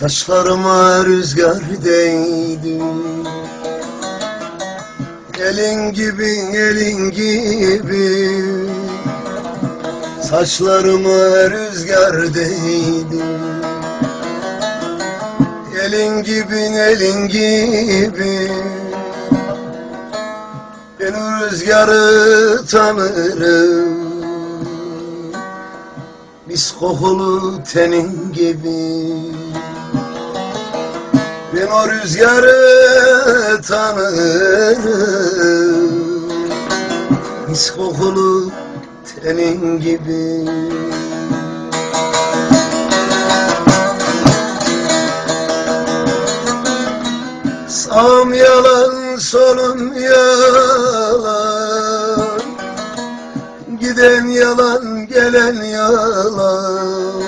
Saçlarıma rüzgar değdi. Elin gibi elin gibi. Saçlarıma rüzgar değdi. Elin gibi elin gibi. Ben o rüzgarı tanırım. Mis kokulu tenin gibi Ben o rüzgarı tanırım Mis kokulu tenin gibi. Sağım yalan solum yalan. Giden yalan gelen yalan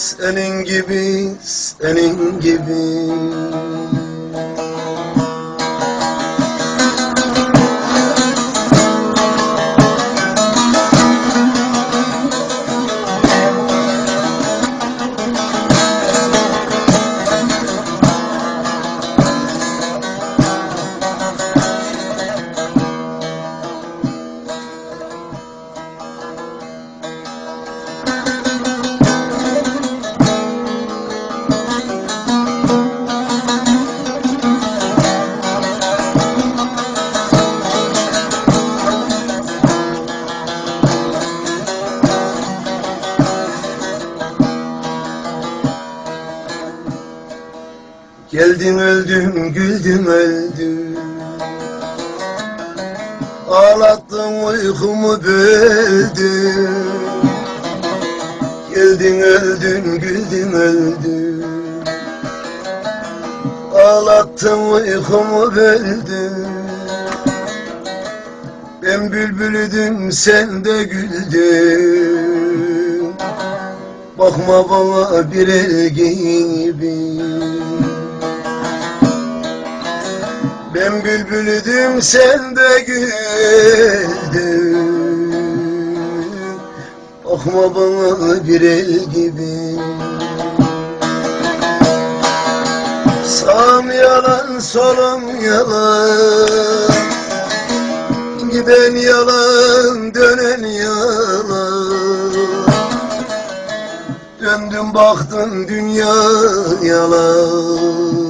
Senin gibi senin gibi Geldim öldüm güldüm öldüm. Ağlattın uykumu böldün Geldin öldün güldüm öldüm. Ağlattın uykumu böldün Ben bülbülüdüm sen de güldün. Bakma bana bir el gibi Ben bülbülüdüm sen de güldün. Bakma bana bir el gibi. Sağım yalan solum yalan. Giden yalan dönen yalan. Döndüm baktım dünya yalan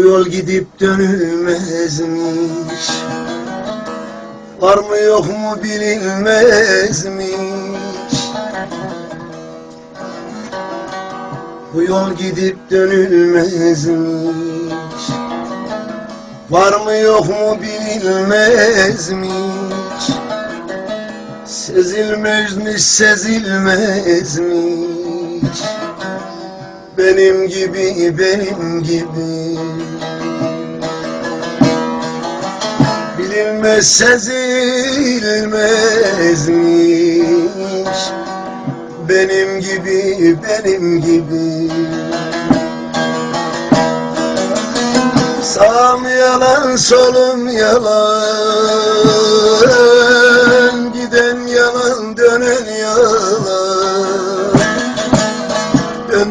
Bu yol gidip dönülmezmiş Var mı yok mu bilinmezmiş Bu yol gidip dönülmezmiş Var mı yok mu bilinmezmiş Sezilmezmiş sezilmezmiş Benim gibi benim gibi. Sevilmez sezilmezmiş Benim gibi, benim gibi. Sağım yalan, solum yalan. Giden yalan, dönen yalan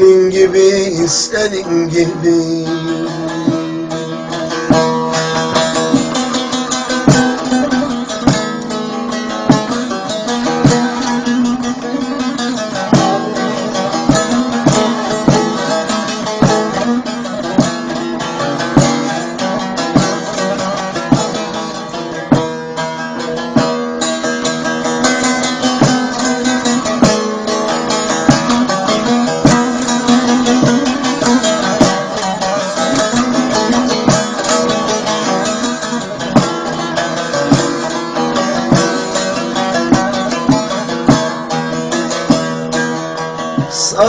Senin gibi, senin gibi